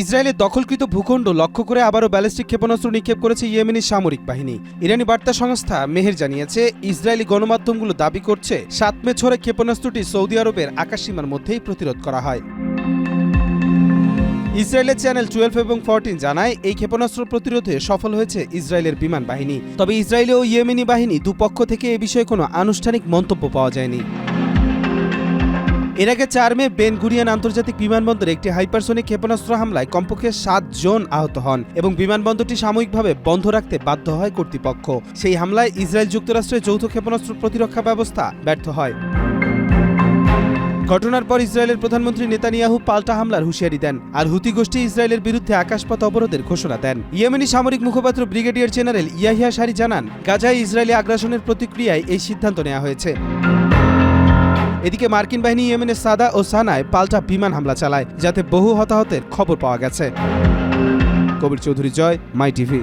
ইসরায়েলের দখলকৃত ভূখণ্ড লক্ষ্য করে আবারও ব্যালিস্টিক ক্ষেপণাস্ত্র নিক্ষেপ করেছে ইয়েমেনি সামরিক বাহিনী। ইরানি বার্তা সংস্থা মেহের জানিয়েছে, ইসরায়েলি গণমাধ্যমগুলো দাবি করছে, সাত মে ছড়ে ক্ষেপণাস্ত্রটি সৌদি আরবের আকাশসীমার মধ্যেই প্রতিরোধ করা হয়। ইসরায়েলের চ্যানেল টুয়েলভ এবং ফোরটিন জানায়, এই ক্ষেপণাস্ত্র প্রতিরোধে সফল হয়েছে ইসরায়েলের বিমান বাহিনী। তবে ইসরায়েলি ও ইয়েমেনি বাহিনী দুপক্ষ থেকে এ বিষয়ে কোনো আনুষ্ঠানিক মন্তব্য পাওয়া যায়নি। এর আগে চার মে বেন গুরিয়ান আন্তর্জাতিক বিমানবন্দরে একটি হাইপারসোনিক ক্ষেপণাস্ত্র হামলায় কমপক্ষে সাত জন আহত হন এবং বিমানবন্দরটি সাময়িকভাবে বন্ধ রাখতে বাধ্য হয় কর্তৃপক্ষ। সেই হামলায় ইসরায়েল যুক্তরাষ্ট্রের যৌথ ক্ষেপণাস্ত্র প্রতিরক্ষা ব্যবস্থা ব্যর্থ হয়। ঘটনার পর ইসরায়েলের প্রধানমন্ত্রী নেতানিয়াহু পাল্টা হামলার হুঁশিয়ারি দেন আর হুতি গোষ্ঠী ইসরায়েলের বিরুদ্ধে আকাশপথ অবরোধের ঘোষণা দেন। ইয়েমেনি সামরিক মুখপাত্র ব্রিগেডিয়ার জেনারেল ইয়াহিয়া সারি জানান, গাজায় ইসরায়েলি আগ্রাসনের প্রতিক্রিয়ায় এই সিদ্ধান্ত নেওয়া হয়েছে। এদিকে মার্কিন বাহিনী ইয়েমেনের সাদা ও সানায় পাল্টা বিমান হামলা চালায়, যাতে বহু হতাহতের খবর পাওয়া গেছে। Kabir Chowdhury Joy, my TV.